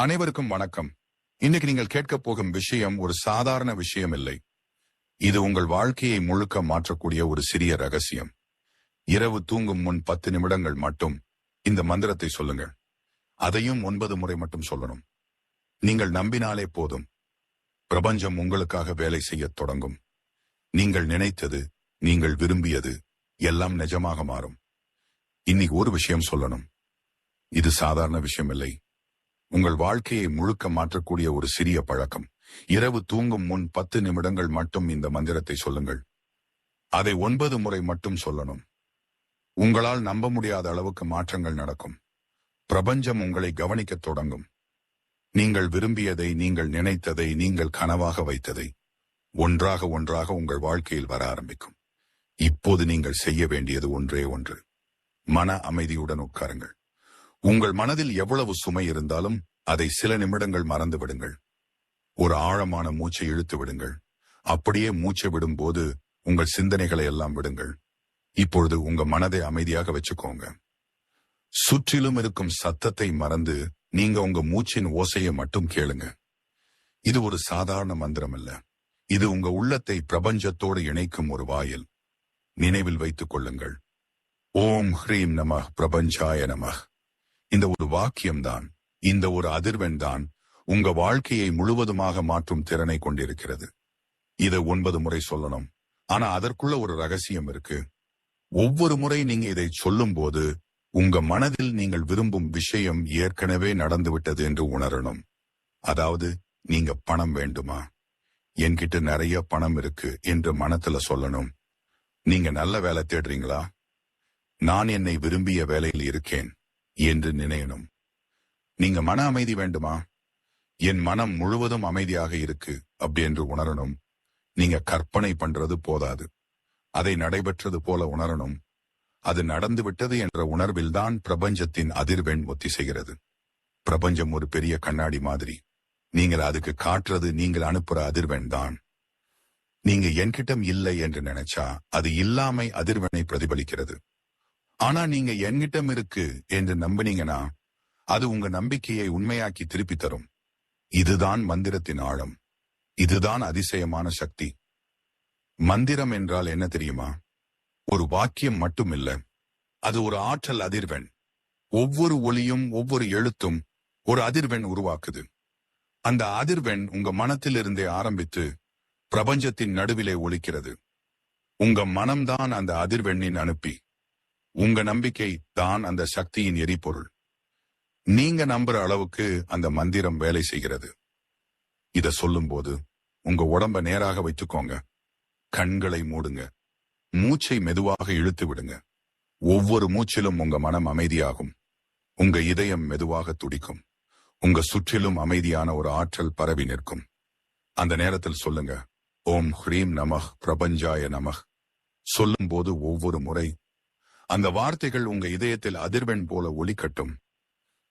அனைவருக்கும் வணக்கம். இன்னைக்கு நீங்கள் கேட்கப் போகும் விஷயம் ஒரு சாதாரண விஷயம் இல்லை இது உங்கள் வாழ்க்கையை முழுக்க மாற்றக்கூடிய ஒரு சிறிய ரகசியம். இரவு தூங்கும் முன் பத்து நிமிடங்கள் மட்டும் இந்த மந்திரத்தை சொல்லுங்கள். அதையும் ஒன்பது முறை மட்டும் சொல்லணும். நீங்கள் நம்பினாலே போதும். பிரபஞ்சம் உங்களுக்காக வேலை செய்யத் தொடங்கும். நீங்கள் நினைத்தது நீங்கள் விரும்பியது எல்லாம் நிஜமாக மாறும். இன்னைக்கு ஒரு விஷயம் சொல்லணும். இது சாதாரண விஷயம் இல்லை உங்கள் வாழ்க்கையை முழுக்க மாற்றக்கூடிய ஒரு சிறிய பழக்கம். இரவு தூங்கும் முன் பத்து நிமிடங்கள் மட்டும் இந்த மந்திரத்தை சொல்லுங்கள். அதை ஒன்பது முறை மட்டும் சொல்லணும். உங்களால் நம்ப முடியாத அளவுக்கு மாற்றங்கள் நடக்கும். பிரபஞ்சம் உங்களை கவனிக்கத் தொடங்கும். நீங்கள் விரும்பியதை நீங்கள் நினைத்ததை நீங்கள் கனவாக வைத்ததை ஒன்றாக ஒன்றாக உங்கள் வாழ்க்கையில் வர ஆரம்பிக்கும். இப்போது நீங்கள் செய்ய வேண்டியது ஒன்றே ஒன்று. மன அமைதியுடன் உட்காருங்கள். உங்கள் மனதில் எவ்வளவு சுமை இருந்தாலும் அதை சில நிமிடங்கள் மறந்து விடுங்கள். ஒரு ஆழமான மூச்சை இழுத்து விடுங்கள். அப்படியே மூச்சை விடும்போது உங்கள் சிந்தனைகளை எல்லாம் விடுங்கள். இப்பொழுது உங்க மனதை அமைதியாக வச்சுக்கோங்க. சுற்றிலும் இருக்கும் சத்தத்தை மறந்து நீங்க உங்க மூச்சின் ஓசையை மட்டும் கேளுங்க. இது ஒரு சாதாரண மந்திரம் அல்ல. இது உங்க உள்ளத்தை பிரபஞ்சத்தோடு இணைக்கும் ஒரு வாயில். நினைவில் வைத்துக் கொள்ளுங்கள். ஓம் ஹ்ரீம் நம பிரபஞ்சாய நமஹ். இந்த ஒரு வாக்கியம்தான் இந்த ஒரு அதிர்வெண் தான் உங்க வாழ்க்கையை முழுவதுமாக மாற்றும் திறனை கொண்டிருக்கிறது. இதை ஒன்பது முறை சொல்லணும். ஆனா அதற்குள்ள ஒரு ரகசியம் இருக்கு. ஒவ்வொரு முறை நீங்க இதை சொல்லும் போது உங்க மனதில் நீங்கள் விரும்பும் விஷயம் ஏற்கனவே நடந்துவிட்டது என்று உணரணும். அதாவது நீங்க பணம் வேண்டுமா? என்கிட்ட நிறைய பணம் இருக்கு என்று மனத்துல சொல்லணும். நீங்க நல்ல வேலை தேடுறீங்களா? நான் என்னை விரும்பிய வேலையில் இருக்கேன். என்று நினையணும். நீங்க மன அமைதி வேண்டுமா? என் மனம் முழுவதும் அமைதியாக இருக்கு அப்படி என்று உணரணும். நீங்க கற்பனை பண்றது போதாது. அதை நடைபெற்றது போல உணரணும். அது நடந்து விட்டது என்ற உணர்வில்தான் பிரபஞ்சத்தின் அதிர்வெண் ஒத்திசைகிறது. பிரபஞ்சம் ஒரு பெரிய கண்ணாடி மாதிரி. நீங்கள் அதுக்கு காட்டுறது நீங்கள் அனுப்புற அதிர்வெண் தான். நீங்க என்கிட்டம் இல்லை என்று நினைச்சா அது இல்லாமை அதிர்வெண்ணை பிரதிபலிக்கிறது. ஆனா நீங்க என்கிட்டம் இருக்கு என்று நம்பினீங்கன்னா அது உங்க நம்பிக்கையை உண்மையாக்கி திருப்பி தரும். இதுதான் மந்திரத்தின் ஆழம். இதுதான் அதிசயமான சக்தி. மந்திரம் என்றால் என்ன தெரியுமா? ஒரு வாக்கியம் மட்டுமில்ல. அது ஒரு ஆற்றல் அதிர்வெண். ஒவ்வொரு ஒளியும் ஒவ்வொரு எழுத்தும் ஒரு அதிர்வெண் உருவாக்குது. அந்த அதிர்வெண் உங்க மனத்திலிருந்தே ஆரம்பித்து பிரபஞ்சத்தின் நடுவிலே ஒலிக்கிறது. உங்க மனம்தான் அந்த அதிர்வெண்ணின் அனுப்பி. உங்க நம்பிக்கை தான் அந்த சக்தியின் எரிபொருள். நீங்க நம்புற அளவுக்கு அந்த மந்திரம் வேலை செய்கிறது. இத சொல்லும்போது உங்க உடம்ப நேராக வைத்துக்கோங்க. கண்களை மூடுங்க. மூச்சை மெதுவாக இழுத்து விடுங்க. ஒவ்வொரு மூச்சிலும் உங்க மனம் அமைதியாகும். உங்க இதயம் மெதுவாக துடிக்கும். உங்க சுற்றிலும் அமைதியான ஒரு ஆற்றல் பரவி நிற்கும். அந்த நேரத்தில் சொல்லுங்க ஓம் ஹ்ரீம் நமஹ் பிரபஞ்சாய நமஹ். சொல்லும்போது ஒவ்வொரு முறை அந்த வார்த்தைகள் உங்க இதயத்தில் அதிர்வெண் போல ஒளி கட்டும்.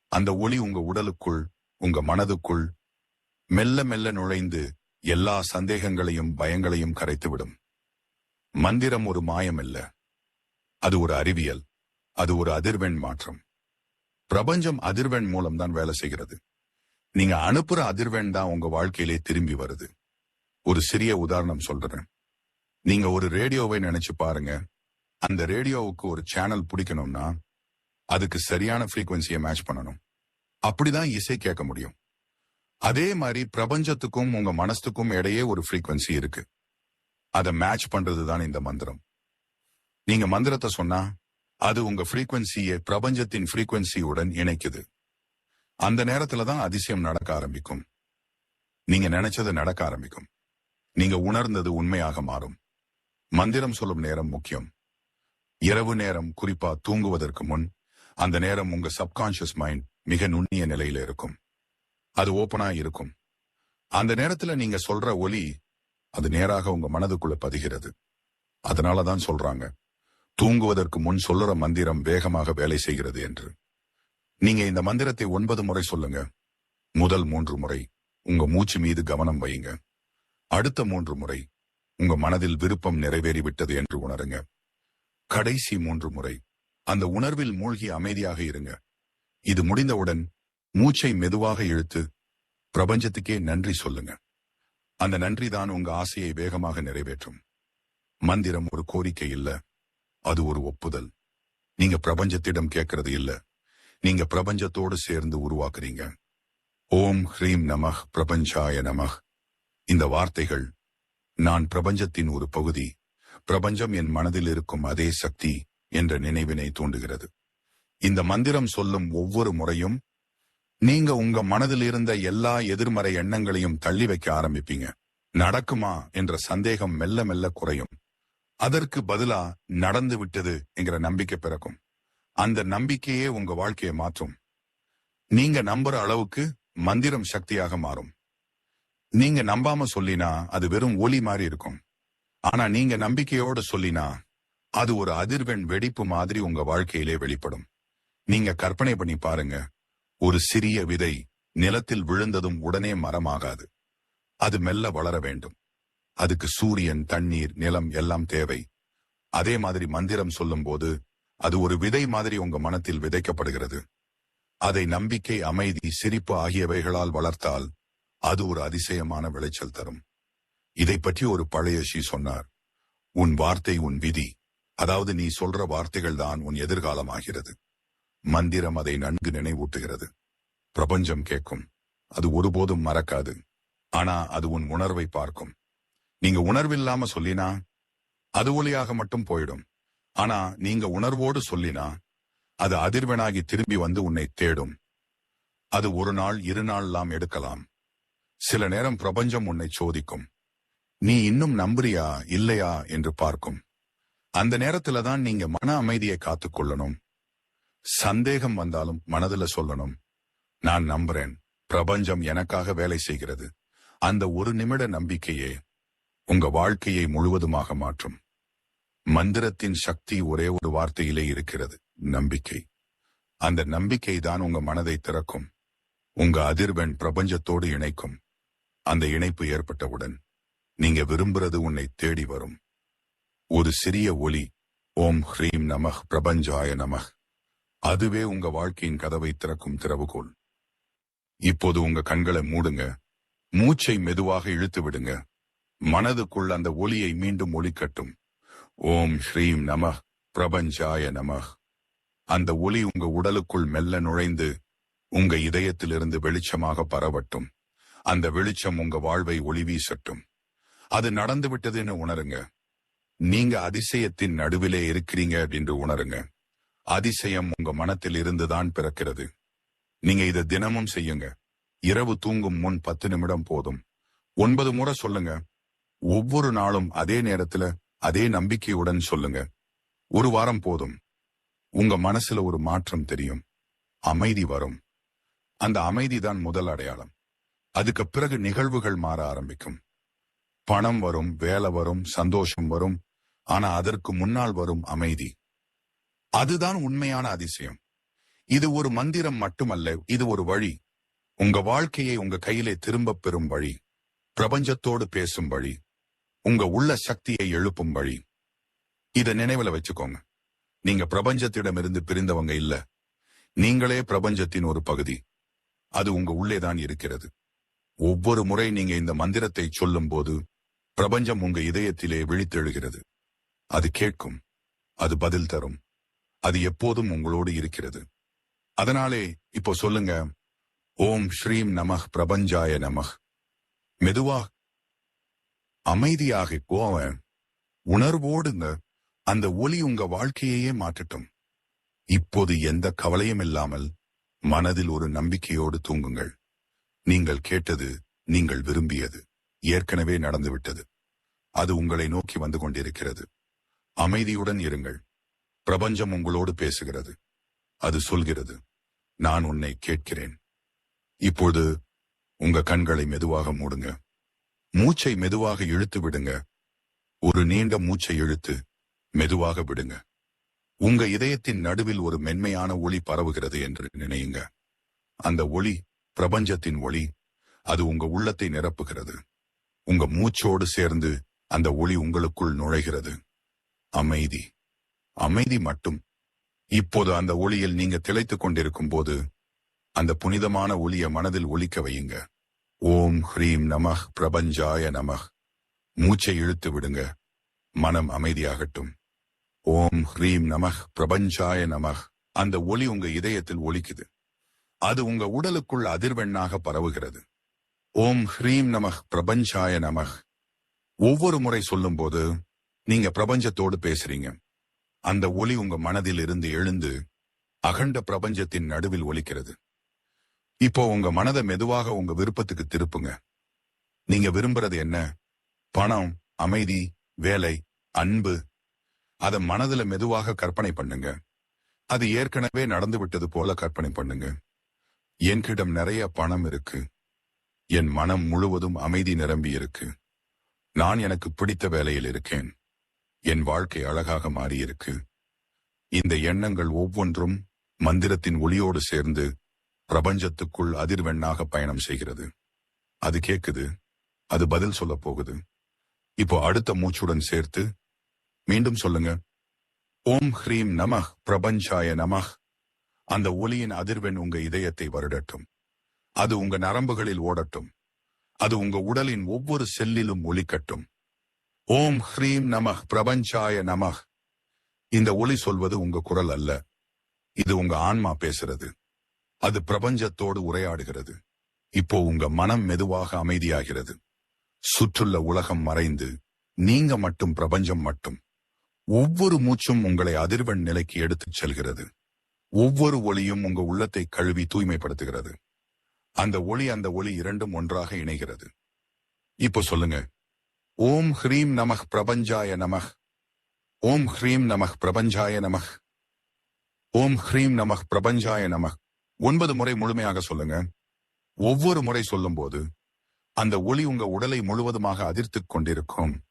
அந்த ஒளி உங்க உடலுக்குள் உங்க மனதுக்குள் மெல்ல மெல்ல நுழைந்து எல்லா சந்தேகங்களையும் பயங்களையும் கரைத்துவிடும். மந்திரம் ஒரு மாயமல்ல. அது ஒரு அறிவியல். அது ஒரு அதிர்வெண் மாற்றம். பிரபஞ்சம் அதிர்வெண் மூலம் தான் வேலை செய்கிறது. நீங்க அனுப்புற அதிர்வெண் தான் உங்க வாழ்க்கையிலே திரும்பி வருது. ஒரு சிறிய உதாரணம் சொல்றேன். நீங்க ஒரு ரேடியோவை நினைச்சு பாருங்க. அந்த ரேடியோவுக்கு ஒரு சேனல் பிடிக்கணும்னா அதுக்கு சரியான ஃப்ரீக்வன்சியை மேட்ச் பண்ணணும். அப்படிதான் இசை கேட்க முடியும். அதே மாதிரி பிரபஞ்சத்துக்கும் உங்க மனசுக்கும் இடையே ஒரு ஃப்ரீக்வன்சி இருக்கு. அதை மேட்ச் பண்றது தான் இந்த மந்திரம். நீங்க மந்திரத்தை சொன்னா அது உங்க ஃப்ரீக்வன்சியை பிரபஞ்சத்தின் ஃப்ரீக்வன்சியுடன் இணைக்குது. அந்த நேரத்துல தான் அதிசயம் நடக்க ஆரம்பிக்கும். நீங்க நினைச்சது நடக்க ஆரம்பிக்கும். நீங்க உணர்ந்தது உண்மையாக மாறும். மந்திரம் சொல்லும் நேரம் முக்கியம். இரவு நேரம் குறிப்பா தூங்குவதற்கு முன் அந்த நேரம் உங்க சப்கான்சியஸ் மைண்ட் மிக நுண்ணிய நிலையில இருக்கும். அது ஓபனா இருக்கும். அந்த நேரத்துல நீங்க சொல்ற ஒலி அது நேராக உங்க மனதுக்குள்ள பதிகிறது. அதனாலதான் சொல்றாங்க தூங்குவதற்கு முன் சொல்லுற மந்திரம் வேகமாக வேலை செய்கிறது என்று. நீங்க இந்த மந்திரத்தை ஒன்பது முறை சொல்லுங்க. முதல் மூன்று முறை உங்க மூச்சு மீது கவனம் வையுங்க. அடுத்த மூன்று முறை உங்க மனதில் விருப்பம் நிறைவேறிவிட்டது என்று உணருங்க. கடைசி மூன்று முறை. அந்த உணர்வில் மூழ்கி அமைதியாக இருங்க. இது முடிந்தவுடன் மூச்சை மெதுவாக இழுத்து பிரபஞ்சத்துக்கே நன்றி சொல்லுங்க. அந்த நன்றி தான் உங்க ஆசையை வேகமாக நிறைவேற்றும். மந்திரம் ஒரு கோரிக்கை இல்ல. அது ஒரு ஒப்புதல். நீங்க பிரபஞ்சத்திடம் கேட்கறது இல்ல. நீங்க பிரபஞ்சத்தோடு சேர்ந்து உருவாக்குறீங்க. ஓம் ஹ்ரீம் நமஹ் பிரபஞ்சாய நமஹ். இந்த வார்த்தைகள் நான் பிரபஞ்சத்தின் ஒரு பகுதி. பிரபஞ்சம் என் மனதில் இருக்கும் அதே சக்தி என்ற நினைவினை தூண்டுகிறது. இந்த மந்திரம் சொல்லும் ஒவ்வொரு முறையும் நீங்க உங்க மனதில் இருந்த எல்லா எதிர்மறை எண்ணங்களையும் தள்ளி வைக்க ஆரம்பிப்பீங்க. நடக்குமா என்ற சந்தேகம் மெல்ல மெல்ல குறையும். அதற்கு பதிலா நடந்து விட்டது என்கிற நம்பிக்கை பிறக்கும். அந்த நம்பிக்கையே உங்க வாழ்க்கையை மாற்றும். நீங்க நம்புற அளவுக்கு மந்திரம் சக்தியாக மாறும். நீங்க நம்பாம சொல்லினா அது வெறும் ஒலி மாதிரி இருக்கும். ஆனா நீங்க நம்பிக்கையோட சொல்லினா அது ஒரு அதிர்வெண் வெடிப்பு மாதிரி உங்க வாழ்க்கையிலே வெளிப்படும். நீங்க கற்பனை பண்ணி பாருங்க. ஒரு சிறிய விதை நிலத்தில் விழுந்ததும் உடனே மரமாகாது. அது மெல்ல வளர வேண்டும். அதுக்கு சூரியன் தண்ணீர் நிலம் எல்லாம் தேவை. அதே மாதிரி மந்திரம் சொல்லும்போது அது ஒரு விதை மாதிரி உங்க மனத்தில் விதைக்கப்படுகிறது. அதை நம்பிக்கை அமைதி சிரிப்பு ஆகியவைகளால் வளர்த்தால் அது ஒரு அதிசயமான விளைச்சல் தரும். இதை பற்றி ஒரு பழைய ஸ்ரீ சொன்னார் உன் வார்த்தை உன் விதி அதாவது நீ சொல்ற வார்த்தைகள் தான் உன் எதிர்காலமாகிறது மந்திரம் அதை நன்கு நினைவூட்டுகிறது. பிரபஞ்சம் கேட்கும். அது ஒருபோதும் மறக்காது. ஆனா அது உன் உணர்வை பார்க்கும். நீங்க உணர்வில்லாம சொல்லினா அது ஒளியாக மட்டும் போயிடும். ஆனா நீங்க உணர்வோடு சொல்லினா அது அதிர்வெனாகி திரும்பி வந்து உன்னை தேடும். அது ஒரு நாள் இரு நாள்லாம் எடுக்கலாம். சில நேரம் பிரபஞ்சம் உன்னை சோதிக்கும். நீ இன்னும் நம்புறியா இல்லையா என்று பார்க்கும். அந்த நேரத்துல தான் நீங்க மன அமைதியை காத்துக்கொள்ளணும் சந்தேகம் வந்தாலும் மனதுல சொல்லணும். நான் நம்புறேன். பிரபஞ்சம் எனக்காக வேலை செய்கிறது. அந்த ஒரு நிமிட நம்பிக்கையே உங்க வாழ்க்கையை முழுவதுமாக மாற்றும். மந்திரத்தின் சக்தி ஒரே ஒரு வார்த்தையிலே இருக்கிறது. நம்பிக்கை. அந்த நம்பிக்கை தான் உங்க மனதை திறக்கும். உங்க அதிர்வெண் பிரபஞ்சத்தோடு இணைக்கும். அந்த இணைப்பு ஏற்பட்டவுடன். நீங்க விரும்புறது உன்னை தேடி வரும். ஒரு சிறிய ஒலி ஓம் ஹ்ரீம் நமஹ் பிரபஞ்சாய நமஹ். அதுவே உங்க வாழ்க்கையின் கதவை திறக்கும் திறவுகோல் இப்போது உங்க கண்களை மூடுங்க மூச்சை மெதுவாக இழுத்து விடுங்க. மனதுக்குள் அந்த ஒலியை மீண்டும் ஒலிக்கட்டும் ஓம் ஸ்ரீம் நமஹ் பிரபஞ்சாய நமஹ். அந்த ஒலி உங்க உடலுக்குள் மெல்ல நுழைந்து உங்க இதயத்திலிருந்து வெளிச்சமாக பரவட்டும். அந்த வெளிச்சம் உங்க வாழ்வை ஒளி வீசட்டும். அது நடந்து விட்டதுன்னு உணருங்க. நீங்க அதிசயத்தின் நடுவிலே இருக்கிறீங்க அப்படின்னு உணருங்க. அதிசயம் உங்க மனத்தில் இருந்துதான் பிறக்கிறது. நீங்க இதை தினமும் செய்யுங்க. இரவு தூங்கும் முன் பத்து நிமிடம் போதும். ஒன்பது முறை சொல்லுங்க. ஒவ்வொரு நாளும் அதே நேரத்துல அதே நம்பிக்கையுடன் சொல்லுங்க. ஒரு வாரம் போதும். உங்க மனசுல ஒரு மாற்றம் தெரியும். அமைதி வரும். அந்த அமைதி தான் முதல் அடையாளம். அதுக்கு பிறகு நிகழ்வுகள் மாற ஆரம்பிக்கும். பணம் வரும் வேலை வரும் சந்தோஷம் வரும் ஆனா அதற்கு முன்னால் வரும் அமைதி. அதுதான் உண்மையான அதிசயம். இது ஒரு மந்திரம் மட்டுமல்ல இது ஒரு வழி. உங்க வாழ்க்கையை உங்க கையிலே திரும்பப் பெறும் வழி. பிரபஞ்சத்தோடு பேசும் வழி. உங்க உள்ள சக்தியை எழுப்பும் வழி. இத நினைவுல வச்சுக்கோங்க. நீங்க பிரபஞ்சத்திடமிருந்து பிரிந்தவங்க இல்ல. நீங்களே பிரபஞ்சத்தின் ஒரு பகுதி. அது உங்க உள்ளேதான் இருக்கிறது. ஒவ்வொரு முறை நீங்க இந்த மந்திரத்தை சொல்லும் போது பிரபஞ்சம் உங்க இதயத்திலே விழித்தெழுகிறது. அது கேட்கும் அது பதில் தரும் அது எப்போதும் உங்களோடு இருக்கிறது. அதனாலே இப்போ சொல்லுங்க ஓம் ஸ்ரீம் நமஹ் பிரபஞ்சாய நமஹ். மெதுவா அமைதியாக போவ உணர்வோடுங்க அந்த ஒலி உங்க வாழ்க்கையையே மாற்றட்டும். இப்போது எந்த கவலையும் இல்லாமல் மனதில் ஒரு நம்பிக்கையோடு தூங்குங்கள். நீங்கள் கேட்டது நீங்கள் விரும்பியது. ஏற்கனவே நடந்துவிட்டது. அது உங்களை நோக்கி வந்து கொண்டிருக்கிறது. அமைதியுடன் இருங்கள். பிரபஞ்சம் உங்களோடு பேசுகிறது. அது சொல்கிறது நான் உன்னை கேட்கிறேன். இப்போது உங்க கண்களை மெதுவாக மூடுங்க. மூச்சை மெதுவாக இழுத்து விடுங்க. ஒரு நீண்ட மூச்சை இழுத்து மெதுவாக விடுங்க. உங்க இதயத்தின் நடுவில் ஒரு மென்மையான ஒளி பரவுகிறது என்று நினையுங்க. அந்த ஒளி பிரபஞ்சத்தின் ஒளி அது உங்க உள்ளத்தை நிரப்புகிறது. உங்க மூச்சோடு சேர்ந்து அந்த ஒளி உங்களுக்குள் நுழைகிறது. அமைதி. அமைதி மட்டும். இப்போது அந்த ஒளியில் நீங்க திளைத்துக் கொண்டிருக்கும் போது அந்த புனிதமான ஒளிய மனதில் ஒலிக்க வையுங்க. ஓம் ஹ்ரீம் நமஹ் பிரபஞ்சாய நமஹ். மூச்சை இழுத்து விடுங்க. மனம் அமைதியாகட்டும். ஓம் ஹ்ரீம் நமஹ் பிரபஞ்சாய நமஹ். அந்த ஒளி உங்க இதயத்தில் ஒலிக்குது. அது உங்க உடலுக்குள் அதிர்வெண்ணாக பரவுகிறது. ஓம் ஹ்ரீம் நமஹ் பிரபஞ்சாய நமஹ். ஒவ்வொரு முறை சொல்லும்போது நீங்க பிரபஞ்சத்தோடு பேசுறீங்க. அந்த ஒளி உங்க மனதில் இருந்து எழுந்து அகண்ட பிரபஞ்சத்தின் நடுவில் ஒலிக்கிறது. இப்போ உங்க மனதை மெதுவாக உங்க விருப்பத்துக்கு திருப்புங்க. நீங்க விரும்புறது என்ன? பணம் அமைதி வேலை அன்பு. அதை மனதுல மெதுவாக கற்பனை பண்ணுங்க. அது ஏற்கனவே நடந்து விட்டது போல கற்பனை பண்ணுங்க. என்கிடம் நிறைய பணம் இருக்கு. என் மனம் முழுவதும் அமைதி நிரம்பி இருக்கு. நான் எனக்கு பிடித்த வேலையில் இருக்கேன். என் வாழ்க்கை அழகாக மாறியிருக்கு இந்த எண்ணங்கள் ஒவ்வொன்றும் மந்திரத்தின் ஒளியோடு சேர்ந்து பிரபஞ்சத்துக்குள் அதிர்வெண்ணாக பயணம் செய்கிறது. அது கேக்குது. அது பதில் சொல்ல போகுது. இப்போ அடுத்த மூச்சுடன் சேர்த்து மீண்டும் சொல்லுங்க. ஓம் ஹ்ரீம் நமஹ் பிரபஞ்சாய நமஹ். அந்த ஒளியின் அதிர்வெண் உங்க இதயத்தை வருடட்டும். அது உங்க நரம்புகளில் ஓடட்டும். அது உங்க உடலின் ஒவ்வொரு செல்லிலும் ஒலிக்கட்டும். ஓம் ஹ்ரீம் நமஹ் பிரபஞ்சாய நமஹ். இந்த ஒளி சொல்வது உங்க குரல் அல்ல. இது உங்க ஆன்மா பேசுறது. அது பிரபஞ்சத்தோடு உரையாடுகிறது. இப்போ உங்க மனம் மெதுவாக அமைதியாகிறது. சுற்றுள்ள உலகம் மறைந்து நீங்க மட்டும் பிரபஞ்சம் மட்டும். ஒவ்வொரு மூச்சும் உங்களை அதிர்வெண் நிலைக்கு எடுத்துச் செல்கிறது. ஒவ்வொரு ஒளியும் உங்க உள்ளத்தை கழுவி தூய்மைப்படுத்துகிறது. அந்த ஒளி அந்த ஒளி இரண்டும் ஒன்றாக இணைகிறது. இப்போ சொல்லுங்க. ஓம் ஹ்ரீம் நமஹ் பிரபஞ்சாய நமஹ். ஓம் ஹ்ரீம் நமஹ் பிரபஞ்சாய நமஹ். ஓம் ஹ்ரீம் நமஹ் பிரபஞ்சாய நமஹ். ஒன்பது முறை முழுமையாக சொல்லுங்க. ஒவ்வொரு முறை சொல்லும்போது அந்த ஒளி உங்க உடலை முழுவதுமாக அதிர்த்துக் கொண்டிருக்கும்.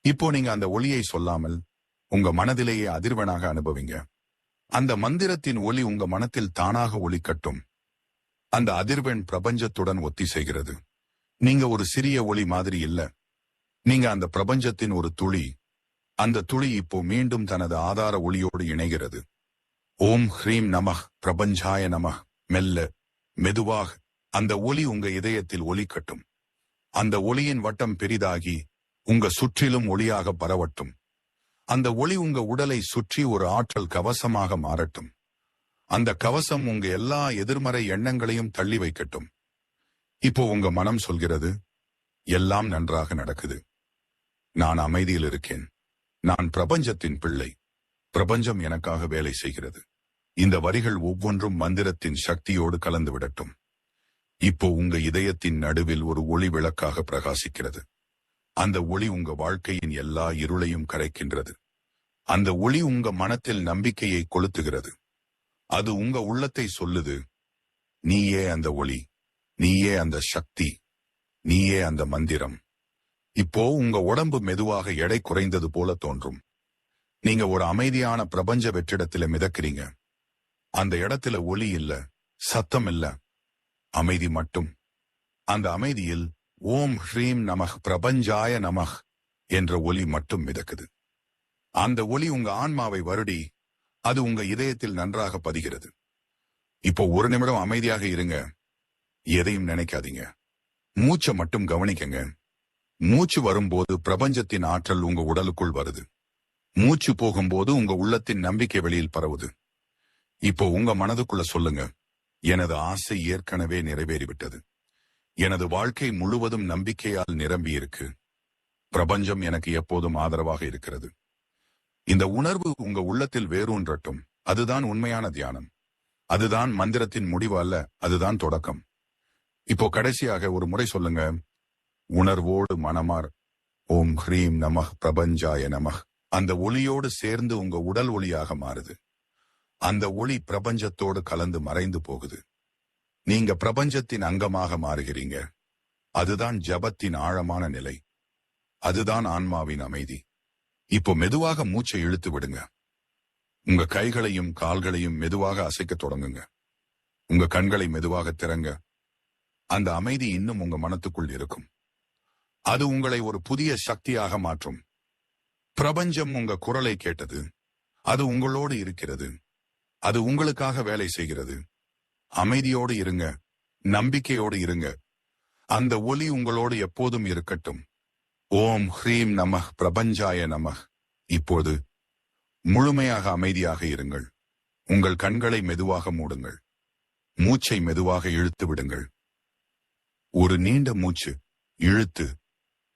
இப்போ நீங்க அந்த ஒளியை சொல்லாமல் உங்க மனதிலேயே அதிர்வனாக அனுபவிங்க. அந்த மந்திரத்தின் ஒளி உங்க மனத்தில் தானாக ஒலிக்கட்டும் அந்த அதிர்வெண் பிரபஞ்சத்துடன் ஒத்திசைகிறது. நீங்க ஒரு சிறிய ஒளி மாதிரி இல்ல. நீங்க அந்த பிரபஞ்சத்தின் ஒரு துளி. அந்த துளி இப்போ மீண்டும் தனது ஆதார ஒளியோடு இணைகிறது. ஓம் ஹ்ரீம் நமஹ் பிரபஞ்சாய நமஹ். மெல்ல மெதுவாக அந்த ஒளி உங்க இதயத்தில் ஒலிக்கட்டும் அந்த ஒளியின் வட்டம் பெரிதாகி உங்க சுற்றிலும் ஒளியாக பரவட்டும். அந்த ஒளி உங்க உடலை சுற்றி ஒரு ஆற்றல் கவசமாக மாறட்டும். அந்த கவசம் உங்க எல்லா எதிர்மறை எண்ணங்களையும் தள்ளி வைக்கட்டும். இப்போ உங்க மனம் சொல்கிறது எல்லாம் நன்றாக நடக்குது. நான் அமைதியில் இருக்கேன். நான் பிரபஞ்சத்தின் பிள்ளை. பிரபஞ்சம் எனக்காக வேலை செய்கிறது. இந்த வரிகள் ஒவ்வொன்றும் மந்திரத்தின் சக்தியோடு கலந்து விடட்டும். இப்போ உங்க இதயத்தின் நடுவில் ஒரு ஒளி விளக்காக பிரகாசிக்கிறது. அந்த ஒளி உங்க வாழ்க்கையின் எல்லா இருளையும் கரைக்கின்றது. அந்த ஒளி உங்க மனத்தில் நம்பிக்கையை கொளுத்துகிறது. அது உங்க உள்ளத்தை சொல்லுது. நீயே அந்த ஒளி நீயே அந்த சக்தி நீயே அந்த மந்திரம். இப்போ உங்க உடம்பு மெதுவாக எடை குறைந்தது போல தோன்றும். நீங்க ஒரு அமைதியான பிரபஞ்ச வெற்றிடத்துல மிதக்கிறீங்க. அந்த இடத்துல ஒளி இல்ல சத்தம் இல்ல அமைதி மட்டும். அந்த அமைதியில் ஓம் ஹ்ரீம் நமஹ் பிரபஞ்சாய நமஹ் என்ற ஒலி மட்டும் மிதக்குது. அந்த ஒலி உங்க ஆன்மாவை வருடி அது உங்க இதயத்தில் நன்றாக பதிகிறது. இப்போ ஒரு நிமிடம் அமைதியாக இருங்க. எதையும் நினைக்காதீங்க. மூச்சை மட்டும் கவனிக்கங்க. மூச்சு வரும்போது பிரபஞ்சத்தின் ஆற்றல் உங்க உடலுக்குள் வருது. மூச்சு போகும்போது உங்க உள்ளத்தின் நம்பிக்கை வெளியில் பரவுது. இப்போ உங்க மனதுக்குள்ள சொல்லுங்க. எனது ஆசை ஏற்கனவே நிறைவேறிவிட்டது. எனது வாழ்க்கை முழுவதும் நம்பிக்கையால் நிரம்பி இருக்கு பிரபஞ்சம் எனக்கு எப்போதும் ஆதரவாக இருக்கிறது. இந்த உணர்வு உங்க உள்ளத்தில் வேரூன்றட்டும். அதுதான் உண்மையான தியானம். அதுதான் மந்திரத்தின் முடிவு அல்ல அதுதான் தொடக்கம். இப்போ கடைசியாக ஒரு முறை சொல்லுங்க. உணர்வோடு மனமார். ஓம் ஹ்ரீம் நமஹ் பிரபஞ்சாய நமஹ். அந்த ஒளியோடு சேர்ந்து உங்க உடல் ஒளியாக மாறுது. அந்த ஒளி பிரபஞ்சத்தோடு கலந்து மறைந்து போகுது. நீங்க பிரபஞ்சத்தின் அங்கமாக மாறுகிறீங்க. அதுதான் ஜபத்தின் ஆழமான நிலை. அதுதான் ஆன்மாவின் அமைதி. இப்போ மெதுவாக மூச்சை இழுத்து விடுங்க. உங்க கைகளையும் கால்களையும் மெதுவாக அசைக்க தொடங்குங்க. உங்க கண்களை மெதுவாக திறங்க. அந்த அமைதி இன்னும் உங்க மனத்துக்குள் இருக்கும். அது உங்களை ஒரு புதிய சக்தியாக மாற்றும். பிரபஞ்சம் உங்க குரலை கேட்டது. அது உங்களோடு இருக்கிறது. அது உங்களுக்காக வேலை செய்கிறது. அமைதியோடு இருங்க. நம்பிக்கையோடு இருங்க. அந்த ஒலி உங்களோடு எப்போதும் இருக்கட்டும். ஓம் ஹ்ரீம் நமஹ் பிரபஞ்சாய நமஹ். இப்போது முழுமையாக அமைதியாக இருங்கள். உங்கள் கண்களை மெதுவாக மூடுங்கள். மூச்சை மெதுவாக இழுத்து விடுங்கள். ஒரு நீண்ட மூச்சு இழுத்து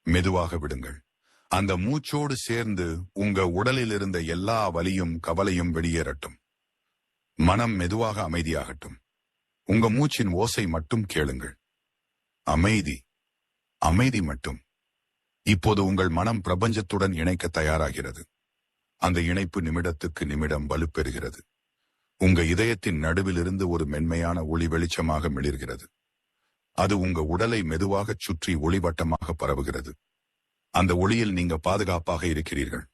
மெதுவாக விடுங்கள். அந்த மூச்சோடு சேர்ந்து உங்க உடலில் இருந்த எல்லா வலியும் கவலையும் வெளியேறட்டும். மனம் மெதுவாக அமைதியாகட்டும். உங்க மூச்சின் ஓசை மட்டும் கேளுங்கள். அமைதி. அமைதி மட்டும். இப்போது உங்கள் மனம் பிரபஞ்சத்துடன் இணைக்க தயாராகிறது. அந்த இணைப்பு நிமிடத்துக்கு நிமிடம் வலுப்பெறுகிறது. உங்க இதயத்தின் நடுவிலிருந்து ஒரு மென்மையான ஒளி வெளிச்சமாக மிளிர்கிறது. அது உங்க உடலை மெதுவாகச் சுற்றி ஒளிவட்டமாக பரவுகிறது. அந்த ஒளியில் நீங்க பாதுகாப்பாக இருக்கிறீர்கள்.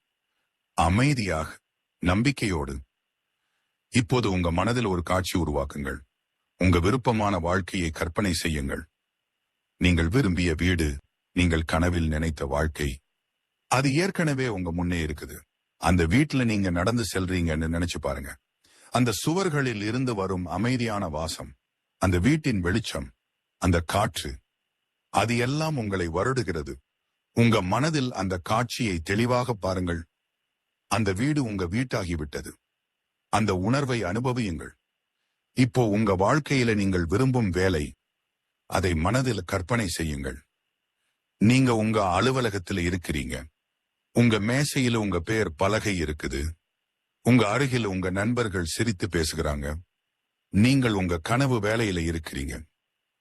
அமைதியாக நம்பிக்கையோடு. இப்போது உங்க மனதில் ஒரு காட்சி உருவாக்குங்கள். உங்க விருப்பமான வாழ்க்கையை கற்பனை செய்யுங்கள். நீங்கள் விரும்பிய வீடு நீங்கள் கனவில் நினைத்த வாழ்க்கை. அது ஏற்கனவே உங்க முன்னே இருக்குது. அந்த வீட்டுல நீங்க நடந்து செல்றீங்கன்னு நினைச்சு பாருங்க. அந்த சுவர்களில் இருந்து வரும் அமைதியான வாசம் அந்த வீட்டின் வெளிச்சம் அந்த காற்று அது எல்லாம் உங்களை வருடுகிறது. உங்க மனதில் அந்த காட்சியை தெளிவாக பாருங்கள். அந்த வீடு உங்க வீட்டாகிவிட்டது. அந்த உணர்வை அனுபவியுங்கள். இப்போ உங்க வாழ்க்கையில நீங்கள் விரும்பும் வேலை அதை மனதில் கற்பனை செய்யுங்கள். நீங்க உங்க அலுவலகத்துல இருக்கிறீங்க. உங்க மேசையில உங்க பேர் பலகை இருக்குது. உங்க அருகில் உங்க நண்பர்கள் சிரித்து பேசுகிறாங்க. நீங்கள் உங்க கனவு வேலையில இருக்கிறீங்க.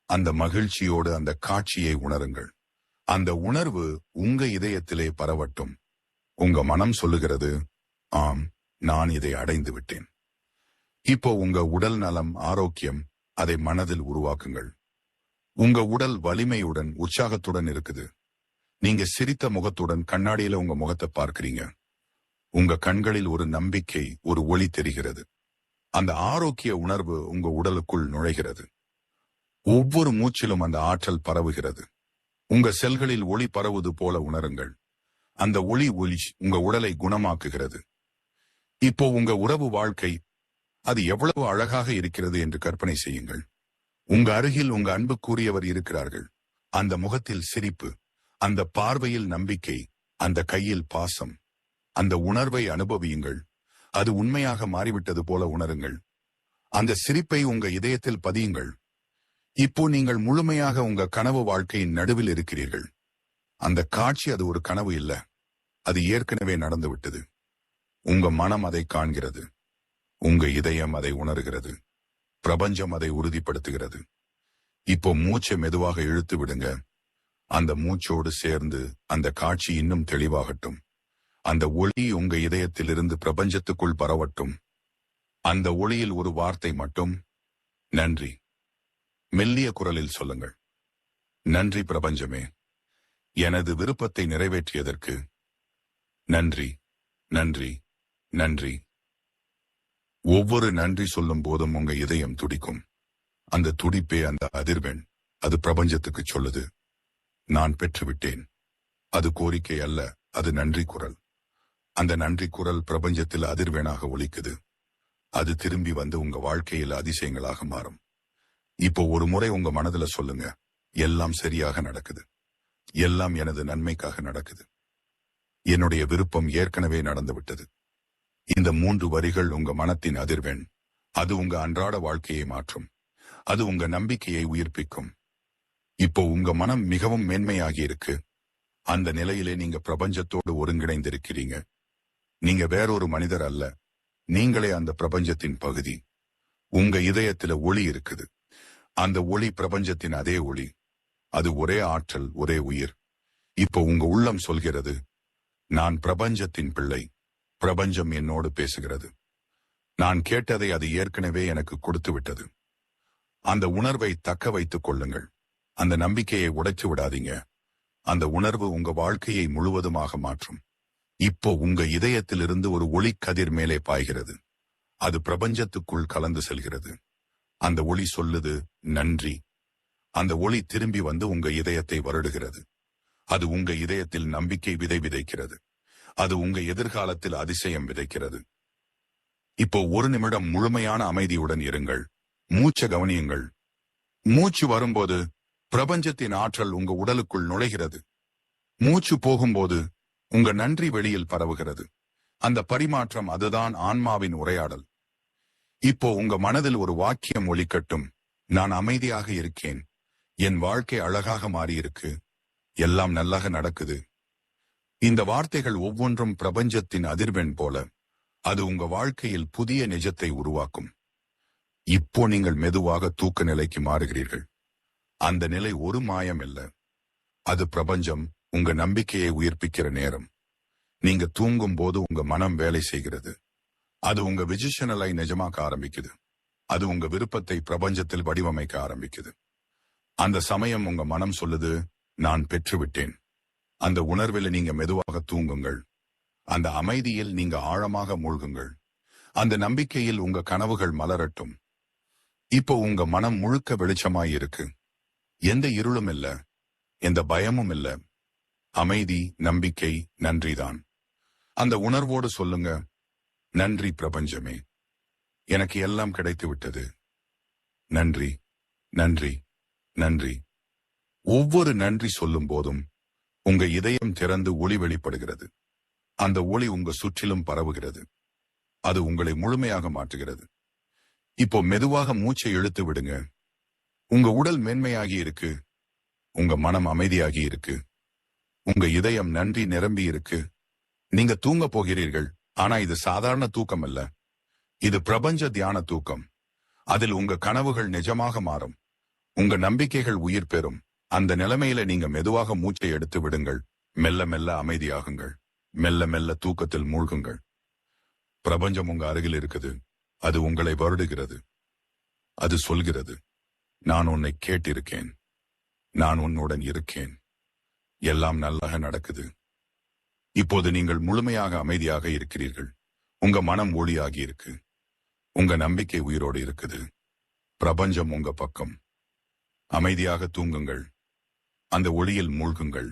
அந்த மகிழ்ச்சியோடு அந்த காட்சியை உணருங்கள். அந்த உணர்வு உங்க இதயத்திலே பரவட்டும். உங்க மனம் சொல்லுகிறது ஆம் நான் இதை அடைந்து விட்டேன். இப்போ உங்க உடல் நலம் ஆரோக்கியம் அதை மனதில் உருவாக்குங்கள். உங்க உடல் வலிமையுடன் உற்சாகத்துடன் இருக்குது. நீங்க சிரித்த முகத்துடன் கண்ணாடியில உங்க முகத்தை பார்க்கிறீங்க. உங்க கண்களில் ஒரு நம்பிக்கை ஒரு ஒளி தெரிகிறது. அந்த ஆரோக்கிய உணர்வு உங்க உடலுக்குள் நுழைகிறது. ஒவ்வொரு மூச்சிலும் அந்த ஆற்றல் பரவுகிறது. உங்க செல்களில் ஒளி பரவுவது போல உணருங்கள். அந்த ஒளி ஒளி உங்க உடலை குணமாக்குகிறது. இப்போ உங்க உறவு வாழ்க்கை அது எவ்வளவு அழகாக இருக்கிறது என்று கற்பனை செய்யுங்கள். உங்க அருகில் உங்க அன்புக்குரியவர் இருக்கிறார்கள். அந்த முகத்தில் சிரிப்பு அந்த பார்வையில் நம்பிக்கை அந்த கையில் பாசம் அந்த உணர்வை அனுபவியுங்கள். அது உண்மையாக மாறிவிட்டது போல உணருங்கள். அந்த சிரிப்பை உங்க இதயத்தில் பதியுங்கள். இப்போ நீங்கள் முழுமையாக உங்க கனவு வாழ்க்கையின் நடுவில் இருக்கிறீர்கள். அந்த காட்சி அது ஒரு கனவு இல்ல. அது ஏற்கனவே நடந்து விட்டது உங்க மனம் அதை காண்கிறது. உங்க இதயம் அதை உணர்கிறது. பிரபஞ்சம் அதை உறுதிப்படுத்துகிறது. இப்போ மூச்சை மெதுவாக இழுத்து விடுங்க. அந்த மூச்சோடு சேர்ந்து அந்த காட்சி இன்னும் தெளிவாகட்டும். அந்த ஒளி உங்க இதயத்திலிருந்து பிரபஞ்சத்துக்குள் பரவட்டும். அந்த ஒளியில் ஒரு வார்த்தை மட்டும். நன்றி. மெல்லிய குரலில் சொல்லுங்கள். நன்றி பிரபஞ்சமே. எனது விருப்பத்தை நிறைவேற்றியதற்கு. நன்றி நன்றி நன்றி. ஒவ்வொரு நன்றி சொல்லும் போதும் உங்க இதயம் துடிக்கும். அந்த துடிப்பே அந்த அதிர்வெண். அது பிரபஞ்சத்துக்கு சொல்லுது. நான் பெற்றுவிட்டேன். அது கோரிக்கை அல்ல அது நன்றி குரல். அந்த நன்றி குரல் பிரபஞ்சத்தில் அதிர்வெனாக ஒலிக்குது. அது திரும்பி வந்து உங்க வாழ்க்கையில் அதிசயங்களாக மாறும். இப்போ ஒரு முறை உங்க மனதுல சொல்லுங்க எல்லாம் சரியாக நடக்குது. எல்லாம் எனது நன்மைக்காக நடக்குது. என்னுடைய விருப்பம் ஏற்கனவே நடந்துவிட்டது இந்த மூன்று வரிகள் உங்க மனத்தின் அதிர்வெண். அது உங்க அன்றாட வாழ்க்கையை மாற்றும். அது உங்க நம்பிக்கையை உயிர்ப்பிக்கும். இப்போ உங்க மனம் மிகவும் மேன்மையாகி இருக்கு அந்த நிலையிலே நீங்க பிரபஞ்சத்தோடு ஒருங்கிணைந்திருக்கிறீங்க. நீங்க வேறொரு மனிதர் அல்ல. நீங்களே அந்த பிரபஞ்சத்தின் பகுதி. உங்க இதயத்துல ஒளி இருக்குது. அந்த ஒளி பிரபஞ்சத்தின் அதே ஒளி. அது ஒரே ஆற்றல் ஒரே உயிர். இப்போ உங்க உள்ளம் சொல்கிறது நான் பிரபஞ்சத்தின் பிள்ளை. பிரபஞ்சம் என்னோடு பேசுகிறது. நான் கேட்டதை அது ஏற்கனவே எனக்கு கொடுத்து விட்டது அந்த உணர்வை தக்க வைத்துக் கொள்ளுங்கள். அந்த நம்பிக்கையை உடைச்சு விடாதீங்க. அந்த உணர்வு உங்க வாழ்க்கையை முழுவதுமாக மாற்றும். இப்போ உங்க இதயத்திலிருந்து ஒரு ஒளி கதிர் மேலே பாய்கிறது. அது பிரபஞ்சத்துக்குள் கலந்து செல்கிறது. அந்த ஒளி சொல்லுது நன்றி. அந்த ஒளி திரும்பி வந்து உங்க இதயத்தை வருடுகிறது. அது உங்க இதயத்தில் நம்பிக்கை விதை விதைக்கிறது. அது உங்க எதிர்காலத்தில் அதிசயம் விதைக்கிறது. இப்போ ஒரு நிமிடம் முழுமையான அமைதியுடன் இருங்கள். மூச்ச கவனியுங்கள். மூச்சு வரும்போது பிரபஞ்சத்தின் ஆற்றல் உங்க உடலுக்குள் நுழைகிறது. மூச்சு போகும்போது உங்க நன்றி வெளியில் பரவுகிறது. அந்த பரிமாற்றம் அதுதான் ஆன்மாவின் உரையாடல். இப்போ உங்க மனதில் ஒரு வாக்கியம் ஒழிக்கட்டும் நான் அமைதியாக இருக்கேன். என் வாழ்க்கை அழகாக மாறியிருக்கு. எல்லாம் நல்லாக நடக்குது. இந்த வார்த்தைகள் ஒவ்வொன்றும் பிரபஞ்சத்தின் அதிர்வெண் போல அது உங்க வாழ்க்கையில் புதிய நிஜத்தை உருவாக்கும். இப்போ நீங்கள் மெதுவாக தூக்க நிலைக்கு மாறுகிறீர்கள். அந்த நிலை ஒரு மாயம் இல்ல அது பிரபஞ்சம் உங்க நம்பிக்கையை உயிர்ப்பிக்கிற நேரம். நீங்க தூங்கும் போது உங்க மனம் வேலை செய்கிறது. அது உங்க விஜிஷனலை நிஜமாக்க ஆரம்பிக்குது. அது உங்க விருப்பத்தை பிரபஞ்சத்தில் வடிவமைக்க ஆரம்பிக்குது. அந்த சமயம் உங்க மனம் சொல்லுது நான் பெற்றுவிட்டேன். அந்த உணர்வில் நீங்க மெதுவாக தூங்குங்கள். அந்த அமைதியில் நீங்க ஆழமாக மூழ்குங்கள். அந்த நம்பிக்கையில் உங்க கனவுகள் மலரட்டும். இப்போ உங்க மனம் முழுக்க வெளிச்சமாயிருக்கு எந்த இருளும் இல்ல எந்த பயமும் இல்ல. அமைதி நம்பிக்கை நன்றிதான். அந்த உணர்வோடு சொல்லுங்க நன்றி பிரபஞ்சமே எனக்கு எல்லாம் கிடைத்து விட்டது. நன்றி நன்றி நன்றி. ஒவ்வொரு நன்றி சொல்லும் போதும் உங்க இதயம் திறந்து ஒளி வெளிப்படுகிறது. அந்த ஒளி உங்க சுற்றிலும் பரவுகிறது. அது உங்களை முழுமையாக மாற்றுகிறது. இப்போ மெதுவாக மூச்சை இழுத்து விடுங்க. உங்க உடல் மென்மையாகி இருக்கு உங்க மனம் அமைதியாகி இருக்கு உங்க இதயம் நன்றி நிரம்பி இருக்கு நீங்க தூங்க போகிறீர்கள். ஆனா இது சாதாரண தூக்கம் அல்ல இது பிரபஞ்ச தியான தூக்கம். அதில் உங்க கனவுகள் நிஜமாக மாறும். உங்க நம்பிக்கைகள் உயிர் பெறும். அந்த நிலைமையில நீங்க மெதுவாக மூச்சை எடுத்து விடுங்கள். மெல்ல மெல்ல அமைதியாகுங்கள். மெல்ல மெல்ல தூக்கத்தில் மூழ்குங்கள். பிரபஞ்சம் உங்க அருகில் இருக்குது. அது உங்களை வருடுகிறது. அது சொல்கிறது. நான் உன்னை கேட்டிருக்கேன். நான் உன்னுடன் இருக்கேன். எல்லாம் நல்லாக நடக்குது. இப்போது நீங்கள் முழுமையாக அமைதியாக இருக்கிறீர்கள். உங்க மனம் ஒளியாகி இருக்கு. உங்க நம்பிக்கை உயிரோடு இருக்குது. பிரபஞ்சம் உங்க பக்கம். அமைதியாக தூங்குங்கள். அந்த ஒளியில் மூழ்குங்கள்.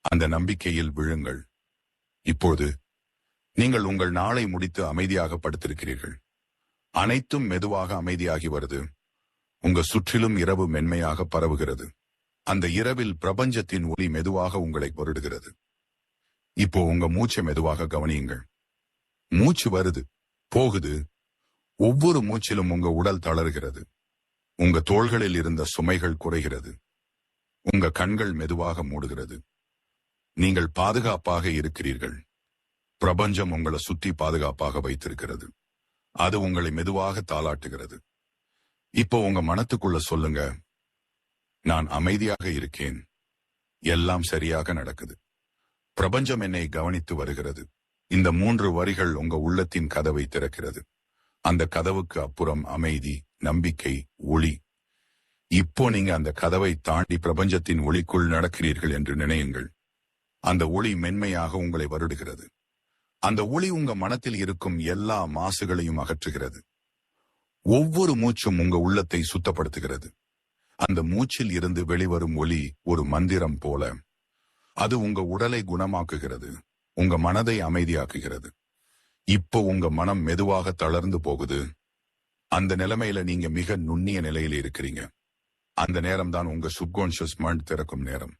அந்த நம்பிக்கையில் விழுங்கள். இப்போது நீங்கள் உங்கள் நாளை முடித்து அமைதியாக படுத்திருக்கிறீர்கள். அனைத்தும் மெதுவாக அமைதியாகி வருது. உங்க சுற்றிலும் இரவு மென்மையாக பரவுகிறது. அந்த இரவில் பிரபஞ்சத்தின் ஒளி மெதுவாக உங்களை வருடுகிறது இப்போ உங்க மூச்சை மெதுவாக கவனியுங்கள். மூச்சு வருது போகுது. ஒவ்வொரு மூச்சிலும் உங்க உடல் தளர்கிறது. உங்க தோள்களில் இருந்த சுமைகள் குறைகிறது. உங்க கண்கள் மெதுவாக மூடுகிறது. நீங்கள் பாதுகாப்பாக இருக்கிறீர்கள். பிரபஞ்சம் உங்களை சுத்தி பாதுகாப்பாக வைத்திருக்கிறது. அது உங்களை மெதுவாக தாளாட்டுகிறது. இப்போ உங்க மனத்துக்குள்ள சொல்லுங்க. நான் அமைதியாக இருக்கேன். எல்லாம் சரியாக நடக்குது. பிரபஞ்சம் என்னை கவனித்து வருகிறது. இந்த மூன்று வரிகள் உங்க உள்ளத்தின் கதவை திறக்கிறது. அந்த கதவுக்கு அப்புறம் அமைதி நம்பிக்கை ஒளி. இப்போ நீங்க அந்த கதவை தாண்டி பிரபஞ்சத்தின் ஒளிக்குள் நடக்கிறீர்கள் என்று நினையுங்கள். அந்த ஒளி மென்மையாக உங்களை வருடுகிறது. அந்த ஒளி உங்க மனத்தில் இருக்கும் எல்லா மாசுகளையும் அகற்றுகிறது. ஒவ்வொரு மூச்சும் உங்க உள்ளத்தை சுத்தப்படுத்துகிறது. அந்த மூச்சில் இருந்து வெளிவரும் ஒலி ஒரு மந்திரம் போல. அது உங்க உடலை குணமாக்குகிறது. உங்க மனதை அமைதியாக்குகிறது. இப்போ உங்க மனம் மெதுவாக தளர்ந்து போகுது. அந்த நிலைமையில நீங்க மிக நுண்ணிய நிலையில இருக்கிறீங்க. அந்த நேரம் தான் உங்க சுப்கான்ஷியஸ் மைண்ட் திறக்கும் நேரம்.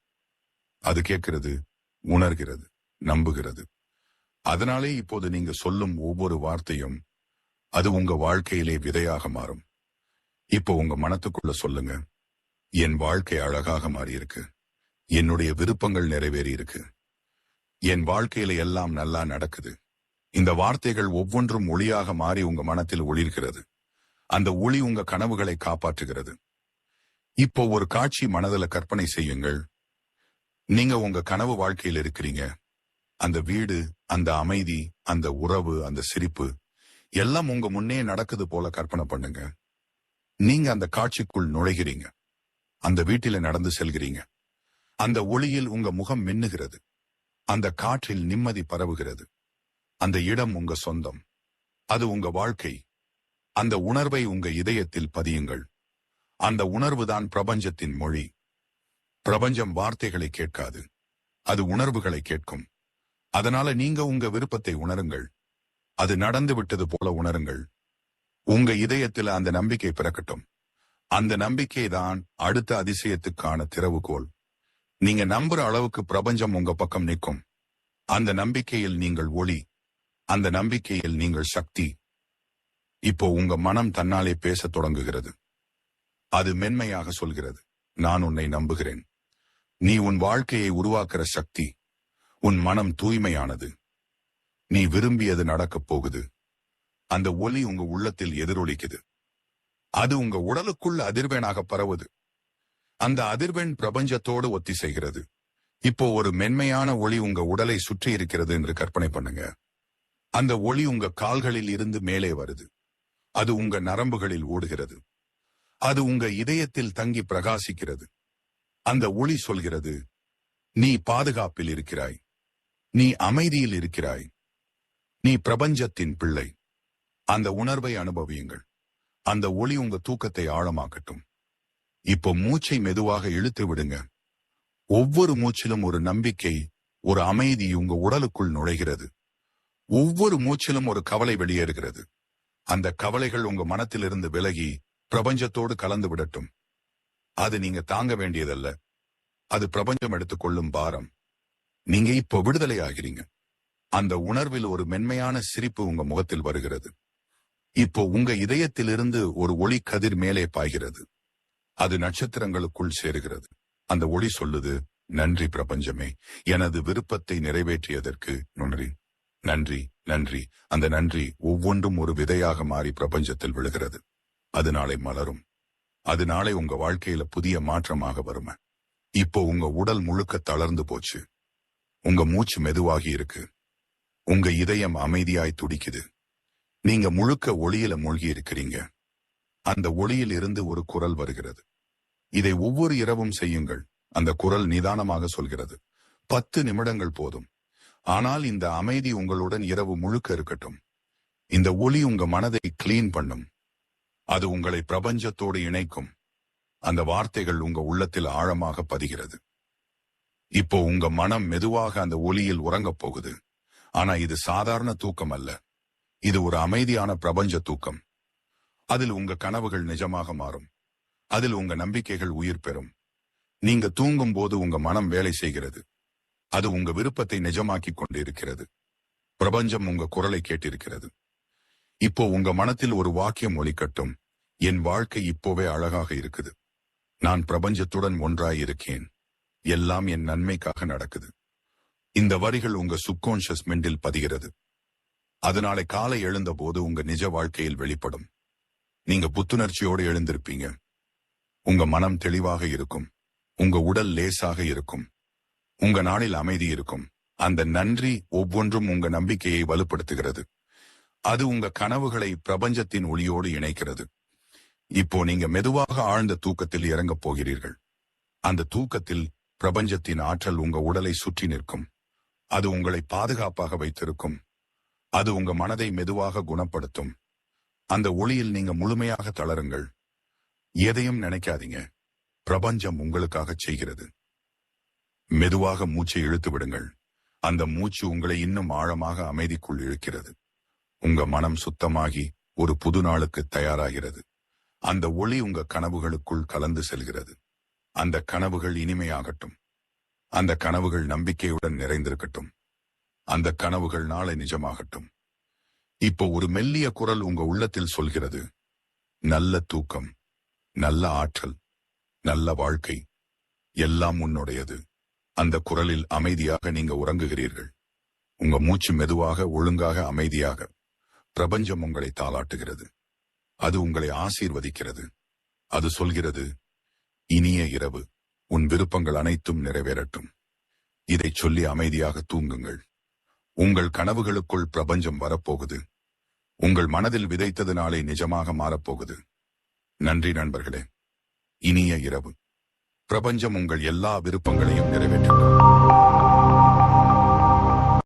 அது கேட்கிறது உணர்கிறது நம்புகிறது. அதனாலே இப்போது நீங்க சொல்லும் ஒவ்வொரு வார்த்தையும் அது உங்க வாழ்க்கையிலே விதையாக மாறும். இப்போ உங்க மனத்துக்குள்ள சொல்லுங்க. என் வாழ்க்கை அழகாக மாறியிருக்கு. என்னுடைய விருப்பங்கள் நிறைவேறி இருக்கு என் வாழ்க்கையில எல்லாம் நல்லா நடக்குது. இந்த வார்த்தைகள் ஒவ்வொன்றும் ஒளியாக மாறி உங்க மனத்தில் ஒளிர்கிறது. அந்த ஒளி உங்க கனவுகளை காப்பாற்றுகிறது. இப்போ ஒரு காட்சி மனதில கற்பனை செய்யுங்கள். நீங்க உங்க கனவு வாழ்க்கையில் இருக்கிறீங்க. அந்த வீடு அந்த அமைதி அந்த உறவு அந்த சிரிப்பு எல்லாம் உங்க முன்னே நடக்குது போல கற்பனை பண்ணுங்க. நீங்க அந்த காட்சிக்குள் நுழைகிறீங்க. அந்த வீட்டில நடந்து செல்கிறீங்க. அந்த ஒளியில் உங்க முகம் மின்னுகிறது. அந்த காற்றில் நிம்மதி பரவுகிறது. அந்த இடம் உங்க சொந்தம். அது உங்க வாழ்க்கை. அந்த உணர்வை உங்க இதயத்தில் பதியுங்கள். அந்த உணர்வுதான் பிரபஞ்சத்தின் மொழி. பிரபஞ்சம் வார்த்தைகளை கேட்காது. அது உணர்வுகளை கேட்கும். அதனால நீங்க உங்க விருப்பத்தை உணருங்கள். அது நடந்து விட்டது போல உணருங்கள். உங்க இதயத்தில் அந்த நம்பிக்கை பிறக்கட்டும். அந்த நம்பிக்கை தான் அடுத்த அதிசயத்துக்கான திறவுகோல் நீங்க நம்புற அளவுக்கு பிரபஞ்சம் உங்க பக்கம் நிற்கும். அந்த நம்பிக்கையில் நீங்கள் ஒளி அந்த நம்பிக்கையில் நீங்கள் சக்தி. இப்போ உங்க மனம் தன்னாலே பேசத் தொடங்குகிறது. அது மென்மையாக சொல்கிறது நான் உன்னை நம்புகிறேன். நீ உன் வாழ்க்கையை உருவாக்குற சக்தி உன் மனம் தூய்மையானது. நீ விரும்பியது நடக்கப் போகுது. அந்த ஒலி உங்க உள்ளத்தில் எதிரொலிக்குது. அது உங்க உடலுக்குள்ள அதிர்வெனாக பரவுது. அந்த அதிர்வெண் பிரபஞ்சத்தோடு ஒத்தி செய்கிறது இப்போ ஒரு மென்மையான ஒளி உங்க உடலை சுற்றி இருக்கிறது என்று கற்பனை பண்ணுங்க. அந்த ஒளி உங்க கால்களில் இருந்து மேலே வருது. அது உங்க நரம்புகளில் ஓடுகிறது. அது உங்க இதயத்தில் தங்கி பிரகாசிக்கிறது. அந்த ஒளி சொல்கிறது நீ பாதுகாப்பில் இருக்கிறாய். நீ அமைதியில் இருக்கிறாய். நீ பிரபஞ்சத்தின் பிள்ளை. அந்த உணர்வை அனுபவியுங்கள். அந்த ஒளி உங்க தூக்கத்தை ஆழமாக்கட்டும். இப்போ மூச்சை மெதுவாக இழுத்து விடுங்க. ஒவ்வொரு மூச்சிலும் ஒரு நம்பிக்கை ஒரு அமைதி உங்க உடலுக்குள் நுழைகிறது. ஒவ்வொரு மூச்சிலும் ஒரு கவலை வெளியேறுகிறது. அந்த கவலைகள் உங்க மனத்திலிருந்து விலகி பிரபஞ்சத்தோடு கலந்து விடட்டும். அது நீங்க தாங்க வேண்டியதல்ல. அது பிரபஞ்சம் எடுத்துக்கொள்ளும் பாரம். நீங்க இப்போ விடுதலை ஆகிறீங்க. அந்த உணர்வில் ஒரு மென்மையான சிரிப்பு உங்க முகத்தில் வருகிறது. இப்போ உங்க இதயத்திலிருந்து ஒரு ஒளி கதிர் மேலே பாய்கிறது. அது நட்சத்திரங்களுக்குள் சேருகிறது. அந்த ஒளி சொல்லுது நன்றி பிரபஞ்சமே எனது விருப்பத்தை நிறைவேற்றியதற்கு நுணரி நன்றி நன்றி. அந்த நன்றி ஒவ்வொன்றும் ஒரு விதையாக மாறி பிரபஞ்சத்தில் விழுகிறது. அது நாளை மலரும். அது நாளை உங்க வாழ்க்கையில புதிய மாற்றமாக வரும. இப்போ உங்க உடல் முழுக்க தளர்ந்து போச்சு. உங்க மூச்சு மெதுவாகி இருக்கு. உங்க இதயம் அமைதியாய் துடிக்குது. நீங்க முழுக்க ஒளியில மூழ்கி இருக்கிறீங்க அந்த ஒளியில் இருந்து ஒரு குரல் வருகிறது. இதை ஒவ்வொரு இரவும் செய்யுங்கள். அந்த குரல் நிதானமாக சொல்கிறது. பத்து நிமிடங்கள் போதும். ஆனால் இந்த அமைதி உங்களுடன் இரவு முழுக்க இருக்கட்டும். இந்த ஒளி உங்க மனதை கிளீன் பண்ணும். அது உங்களை பிரபஞ்சத்தோடு இணைக்கும். அந்த வார்த்தைகள் உங்க உள்ளத்தில் ஆழமாக பதிகிறது. இப்போ உங்க மனம் மெதுவாக அந்த ஒளியில் உறங்கப் போகுது. ஆனா இது சாதாரண தூக்கம் அல்ல. இது ஒரு அமைதியான பிரபஞ்ச தூக்கம். அதில் உங்க கனவுகள் நிஜமாக மாறும். அதில் உங்க நம்பிக்கைகள் உயிர் பெறும். நீங்க தூங்கும் போது உங்க மனம் வேலை செய்கிறது. அது உங்க விருப்பத்தை நிஜமாக்கி கொண்டிருக்கிறது. பிரபஞ்சம் உங்க குரலை கேட்டிருக்கிறது. இப்போ உங்க மனத்தில் ஒரு வாக்கியம் ஒலிக்கட்டும். என் வாழ்க்கை இப்போவே அழகாக இருக்குது. நான் பிரபஞ்சத்துடன் ஒன்றாயிருக்கேன். எல்லாம் என் நன்மைக்காக நடக்குது. இந்த வரிகள் உங்க சுப்கான்ஷியஸ் மெண்டில் பதிகிறது. அதனாலே காலை எழுந்த போது உங்க நிஜ வாழ்க்கையில் வெளிப்படும். நீங்க புத்துணர்ச்சியோடு எழுந்திருப்பீங்க. உங்க மனம் தெளிவாக இருக்கும். உங்க உடல் லேசாக இருக்கும். உங்க நாளில் அமைதி இருக்கும். அந்த நன்றி ஒவ்வொன்றும் உங்க நம்பிக்கையை வலுப்படுத்துகிறது. அது உங்க கனவுகளை பிரபஞ்சத்தின் ஒளியோடு இணைக்கிறது. இப்போ நீங்க மெதுவாக ஆழ்ந்த தூக்கத்தில் இறங்கப் போகிறீர்கள். அந்த தூக்கத்தில் பிரபஞ்சத்தின் ஆற்றல் உங்க உடலை சுற்றி நிற்கும். அது உங்களை பாதுகாப்பாக வைத்திருக்கும். அது உங்க மனதை மெதுவாக குணப்படுத்தும். அந்த ஒளியில் நீங்க முழுமையாக தளருங்கள். எதையும் நினைக்காதீங்க. பிரபஞ்சம் உங்களுக்காக செய்கிறது. மெதுவாக மூச்சை இழுத்து விடுங்கள். அந்த மூச்சு உங்களை இன்னும் ஆழமாக அமைதிக்குள் இழுக்கிறது. உங்க மனம் சுத்தமாகி ஒரு புது நாளுக்கு தயாராகிறது. அந்த ஒளி உங்க கனவுகளுக்குள் கலந்து செல்கிறது. அந்த கனவுகள் இனிமையாகட்டும். அந்த கனவுகள் நம்பிக்கையுடன் நிறைந்திருக்கட்டும். அந்த கனவுகள் நாளை நிஜமாகட்டும். இப்போ ஒரு மெல்லிய குரல் உங்க உள்ளத்தில் சொல்கிறது. நல்ல தூக்கம் நல்ல ஆற்றல் நல்ல வாழ்க்கை எல்லாம் உன்னுடையது. அந்த குரலில் அமைதியாக நீங்க உறங்குகிறீர்கள். உங்க மூச்சு மெதுவாக ஒழுங்காக அமைதியாக பிரபஞ்சம் உங்களை தாளாட்டுகிறது. அது உங்களை ஆசீர்வதிக்கிறது. அது சொல்கிறது இனிய இரவு உன் விருப்பங்கள் அனைத்தும் நிறைவேறட்டும். இதைச் சொல்லி அமைதியாக தூங்குங்கள். உங்கள் கனவுகளுக்குள் பிரபஞ்சம் வரப்போகுது. உங்கள் மனதில் விதைத்தது நாளை நிஜமாக மாறப்போகுது. நன்றி நண்பர்களே. இனிய இரவு. பிரபஞ்சம் உங்கள் எல்லா விருப்பங்களையும் நிறைவேற்றும்